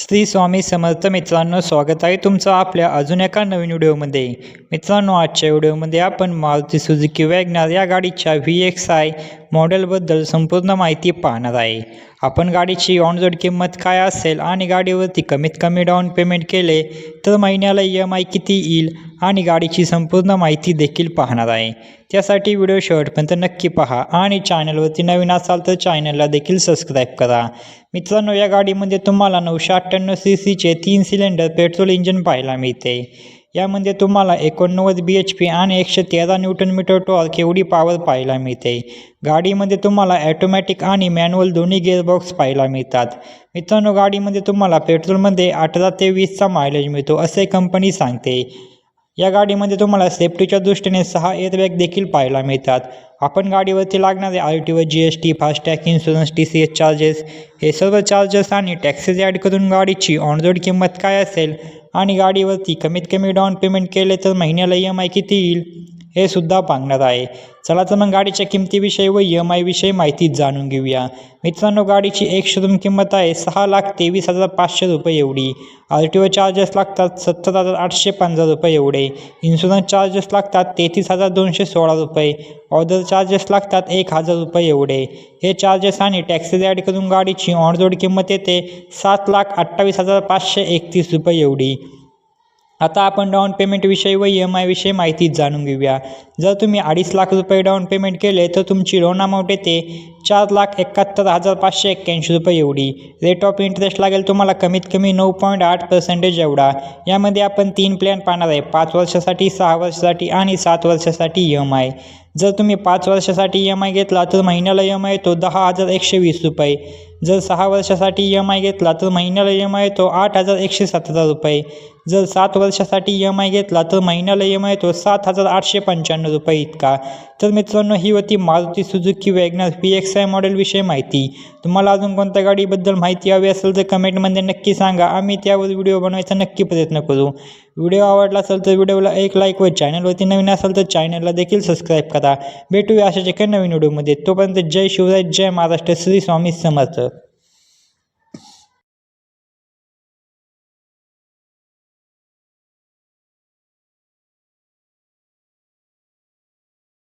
श्री स्वामी समर्थ मित्रांनो स्वागत आहे तुमचं आपल्या अजून एका नवीन व्हिडिओमध्ये. मित्रांनो आजच्या व्हिडिओमध्ये आपण मारुती सुझुकी वॅगनार या गाडीच्या व्ही एक्स आय मॉडेलबद्दल संपूर्ण माहिती पाहणार आहे. आपण गाडीची ऑनजोड किंमत काय असेल आणि गाडीवरती कमीत कमी डाऊन पेमेंट केले तर महिन्याला ई एम आय किती येईल आणि गाडीची संपूर्ण माहिती देखील पाहणार आहे. त्यासाठी व्हिडिओ शेवटपर्यंत नक्की पहा आणि चॅनलवरती नवीन असाल तर चॅनलला देखील सबस्क्राईब करा. मित्रांनो या गाडीमध्ये तुम्हाला नऊशे अठ्ठ्याण्णव सी सीचे तीन सिलेंडर पेट्रोल इंजिन पाहायला मिळते. यामध्ये तुम्हाला एकोणनव्वद बी एच पी आणि एकशे तेरा न्यूटन मीटर टॉर्क एवढी पॉवर पाहायला मिळते. गाडीमध्ये तुम्हाला ॲटोमॅटिक आणि मॅन्युअल दोन्ही गेअरबॉक्स पाहायला मिळतात. मित्रांनो गाडीमध्ये तुम्हाला पेट्रोलमध्ये अठरा ते वीसचा मायलेज मिळतो असे कंपनी सांगते. या गाडीमध्ये तुम्हाला सेफ्टीच्या दृष्टीने सहा एअरबॅग देखील पाहायला मिळतात. आपण गाडीवरती लागणारे आर टी व G S T FASTag insurance T C S charges हे सर्व चार्जेस आणि टॅक्सेस ॲड करून गाडीची ऑन रोड किंमत काय असेल आणि गाडीवरती कमीत कमी डाऊन पेमेंट केले तर महिन्याला ई एम आय किती येईल? हे सुद्धा पाहणार आहे. चला तर मग गाडीच्या किमतीविषयी व ई एम आयविषयी माहिती जाणून घेऊया. मित्रांनो गाडीची एक शोरूम किंमत आहे सहा लाख तेवीस हजार पाचशे रुपये एवढी. आर टी ओ चार्जेस लागतात सत्तर हजार आठशे पंधरा रुपये एवढे. इन्शुरन्स चार्जेस लागतात तेहतीस हजार दोनशे सोळा रुपये. ऑर्डर चार्जेस लागतात एक हजार रुपये एवढे. हे चार्जेस आणि टॅक्सेस ॲड करून गाडीची ऑन रोड किंमत येते सात लाख अठ्ठावीस हजार पाचशे एकतीस रुपये एवढी. आता आपण डाऊन पेमेंटविषयी व ई एम आयविषयी माहिती जाणून घेऊया. जर तुम्ही अडीच लाख रुपये डाऊन पेमेंट केले तर तुमची लोन अमाऊंट येते चार लाख एकाहत्तर हजार पाचशे एक्क्याऐंशी रुपये एवढी. रेट ऑफ इंटरेस्ट लागेल तुम्हाला कमीत कमी नऊ पॉईंट आठ पर्सेंटेज एवढा. यामध्ये आपण तीन प्लॅन पाहणार आहे. पाच वर्षासाठी सहा वर्षासाठी आणि सात वर्षासाठी ई एम आय जर तुम्ही पाच वर्षासाठी ई एम आय घेतला तर महिन्याला ई एम आय येतो दहा हजार एकशे वीस रुपये. जर सहा वर्षासाठी ई एम आय घेतला तर महिन्याला ई एम आय येतो आठ हजार एकशे सतरा रुपये. जर सात वर्षासाठी ई एम आय घेतला तर महिन्याला ई एम आय येतो सात हजार आठशे पंच्याण्णव रुपये इतका. तर मित्रांनो ही होती Maruti Suzuki WagonR P X I मॉडेलविषयी माहिती. तुम्हाला अजून कोणत्या गाडीबद्दल माहिती हवी असेल तर कमेंटमध्ये नक्की सांगा. आम्ही त्यावर व्हिडिओ बनवायचा नक्की प्रयत्न करू. व्हिडिओ आवडला असेल तर व्हिडिओला एक लाईक व चॅनलवरती नवीन असेल तर चॅनलला देखील सबस्क्राईब करा. भेटूया अशाच एका नवीन व्हिडिओमध्ये. तोपर्यंत जय शिवराय जय महाराष्ट्र. श्री स्वामी समर्थ.